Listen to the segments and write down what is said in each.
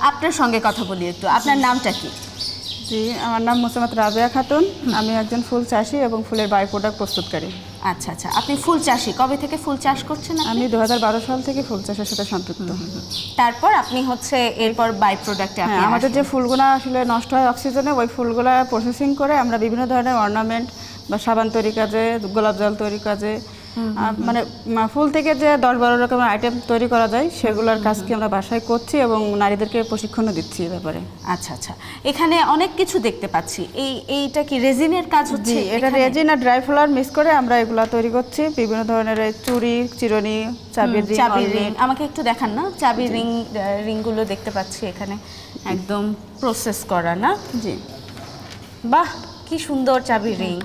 আপনার সঙ্গে কথা বলি একটু। আপনার নামটা কি? জি আমার নাম মোসাম্মদ রাবেয়া খাতুন। আমি একজন ফুল চাষি এবং ফুলের বাই প্রোডাক্ট প্রস্তুতকারী। আচ্ছা আচ্ছা। আপনি ফুল চাষি। কবে থেকে ফুল চাষ করছেন? আমি দু হাজার বারো সাল থেকে ফুল চাষের সাথে সম্পৃক্ত। তারপর আপনি হচ্ছে এরপর বাই প্রোডাক্টে হ্যাঁ আমাদের যে ফুলগুলো আসলে নষ্ট হয় অক্সিজেনে ওই ফুলগুলো প্রসেসিং করে আমরা বিভিন্ন ধরনের অর্নামেন্ট বা সাবান তৈরি কাজে গোলাপ জল তৈরি কাজে মানে ফুল থেকে যে দশ বারো রকমের আইটেম তৈরি করা যায় সেগুলোর কাজ কি আমরা বাসায় করছি এবং নারীদেরকে প্রশিক্ষণও দিচ্ছি এ ব্যাপারে? আচ্ছা আচ্ছা। এখানে অনেক কিছু দেখতে পাচ্ছি। এই এইটা কি রেজিনের কাজ হচ্ছে এটা রেজিন আর ড্রাই ফ্লাওয়ার মিক্স করে আমরা এগুলো তৈরি করছি। বিভিন্ন ধরনের চুড়ি চিরুনি চাবির ring, চাবির রিং। আমাকে একটু দেখান না? চাবির রিং রিংগুলো দেখতে পাচ্ছি এখানে। একদম প্রসেস করা না? জি। বাহ কি সুন্দর চাবির রিং।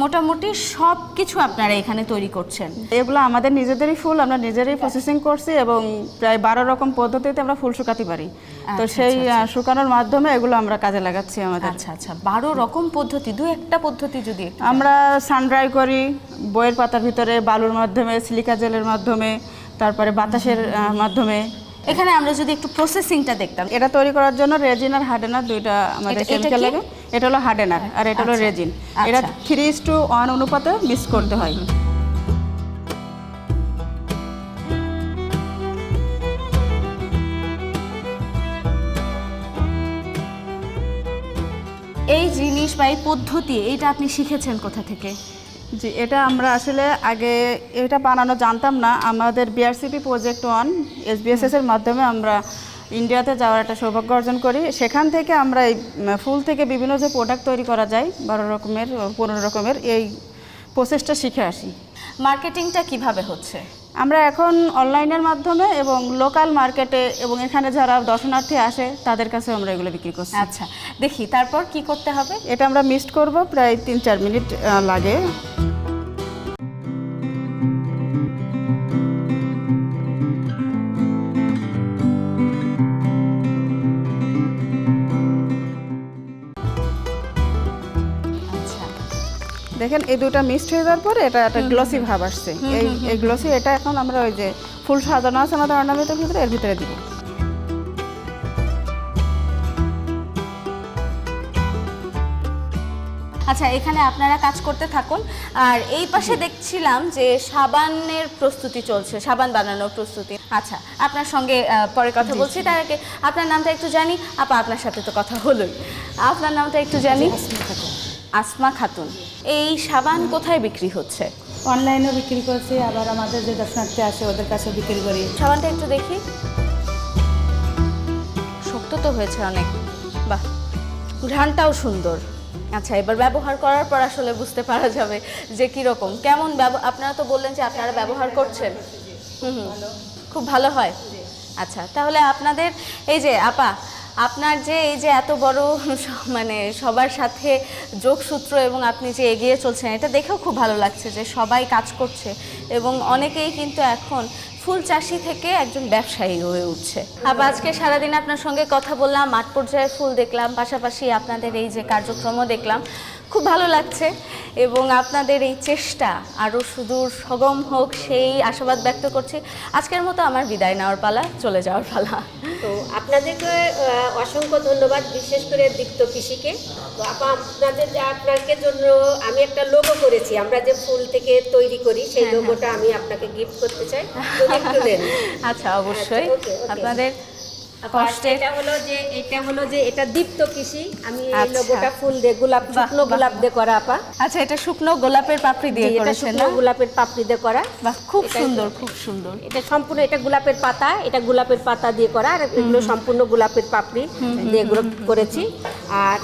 মোটামুটি সব কিছু আপনারা এখানে তৈরি করছেন। এগুলো আমাদের নিজেদেরই ফুল আমরা নিজেরাই প্রসেসিং করছি এবং প্রায় বারো রকম পদ্ধতিতে আমরা ফুল শুকাতে পারি। তো আচ্ছা, সেই আচ্ছা, শুকানোর মাধ্যমে এগুলো আমরা কাজে লাগাচ্ছি আমাদের। আচ্ছা আচ্ছা বারো রকম পদ্ধতি দু একটা পদ্ধতি যদি আমরা সানড্রাই করি বইয়ের পাতার ভিতরে বালুর মাধ্যমে সিলিকা জেলের মাধ্যমে তারপরে বাতাসের মাধ্যমে এখানে আমরা যদি একটু প্রসেসিংটা দেখতাম এটা তৈরি করার জন্য রেজিন আর হার্ডেনার দুইটা আমাদের এটা- এটা কেমিক্যাল লাগে। এটা হলো হার্ডেনার আর এটা হলো আচ্ছা, রেজিন এটা আচ্ছা। থ্রি ইস টু ওয়ান অনুপাতে মিক্স করতে হয়। এই জিনিস বা এই পদ্ধতি এইটা আপনি শিখেছেন কোথা থেকে? জি, এটা আমরা আসলে আগে এটা বানানো জানতাম না। আমাদের বিআরসিপি প্রজেক্ট ওয়ান এসবিএসএস এর মাধ্যমে আমরা ইন্ডিয়াতে যাওয়ার একটা সৌভাগ্য অর্জন করি। সেখান থেকে আমরা এই ফুল থেকে বিভিন্ন যে প্রোডাক্ট তৈরি করা যায়, বারো রকমের, পনেরো রকমের, এই প্রসেসটা শিখে আসি। মার্কেটিংটা কীভাবে হচ্ছে? আমরা এখন অনলাইনের মাধ্যমে এবং লোকাল মার্কেটে এবং এখানে যারা দর্শনার্থী আসে তাদের কাছে আমরা এগুলো বিক্রি করছি। আচ্ছা দেখি তারপর কি করতে হবে? এটা আমরা মিক্সড করব প্রায় তিন চার মিনিট লাগে। দেখেন এই দুটো মিক্সড হয়ে যাওয়ার পরে এটা একটা গ্লসি ভাব আসছে। এই এই গ্লসি এটা এখন আমরা ওই যে ফুল সাজানো আছে আমাদের অর্নামেন্টের ভিতরে এর ভিতরে দিব। আচ্ছা এখানে আপনারা কাজ করতে থাকুন। আর এই পাশে দেখছিলাম যে সাবানের প্রস্তুতি চলছে সাবান বানানোর প্রস্তুতি। আচ্ছা আপনার সঙ্গে পরে কথা বলছি। তার আগে আপনার নামটা একটু জানি। আপা আপনার সাথে তো কথা হলোই। আপনার নামটা একটু জানি। আসমা খাতুন। এই সাবান কোথায় বিক্রি হচ্ছে? অনলাইনেও বিক্রি করছি আবার আমাদের যে দর্শনার্থী আসে ওদের কাছে বিক্রি করি। সাবানটা একটু দেখি। শক্ত তো হয়েছে অনেক। বাহ ঘ্রাণটাও সুন্দর। আচ্ছা এবার ব্যবহার করার পর আসলে বুঝতে পারা যাবে যে কীরকম কেমন ব্যব- আপনারা তো বললেন যে আপনারা ব্যবহার করছেন। হুম হুম খুব ভালো হয়। আচ্ছা তাহলে আপনাদের এই যে আপা আপনার যে এই যে এত বড় মানে সবার সাথে যোগসূত্র এবং আপনি যে এগিয়ে চলছেন, এটা দেখেও খুব ভালো লাগছে যে সবাই কাজ করছে এবং অনেকেই কিন্তু এখন ফুল চাষি থেকে একজন ব্যবসায়ী হয়ে উঠছে। আবার আজকে সারাদিন আপনার সঙ্গে কথা বললাম, মাঠ পর্যায়ে ফুল দেখলাম, পাশাপাশি আপনাদের এই যে কার্যক্রমও দেখলাম। খুব ভালো লাগছে এবং আপনাদের এই চেষ্টা আরও সুদূর সগম হোক সেই আশাবাদ ব্যক্ত করছি। আজকের মতো আমার বিদায় নেওয়ার পালা চলে যাওয়ার পালা। তো আপনাদেরকে অসংখ্য ধন্যবাদ বিশেষ করে দীপ্ত কৃষিকে। তো আপা আপনাদের আপনাকে জন্য আমি একটা লোগো করেছি। আমরা যে ফুল থেকে তৈরি করি সেই লোগোটা আমি আপনাকে গিফট করতে চাই। আচ্ছা অবশ্যই। আচ্ছা. আপনাদের আপা, কষ্টের এটা হলো যে এটা হলো যে এটা দীপ্ত কৃষি। আমি এই আচ্ছা। লোগোটা ফুল দিয়ে গোলাপ শুকনো গোলাপ দিয়ে করা আপা। আচ্ছা এটা শুকনো গোলাপের পাপড়ি দিয়ে শুকনো না? গোলাপের পাপড়ি দিয়ে করা। বাহ খুব সুন্দর খুব সুন্দর। এটা সম্পূর্ণ এটা গোলাপের পাতা এটা গোলাপের পাতা দিয়ে করা আর এগুলো সম্পূর্ণ গোলাপের পাপড়ি দিয়ে এগুলো করেছি। আর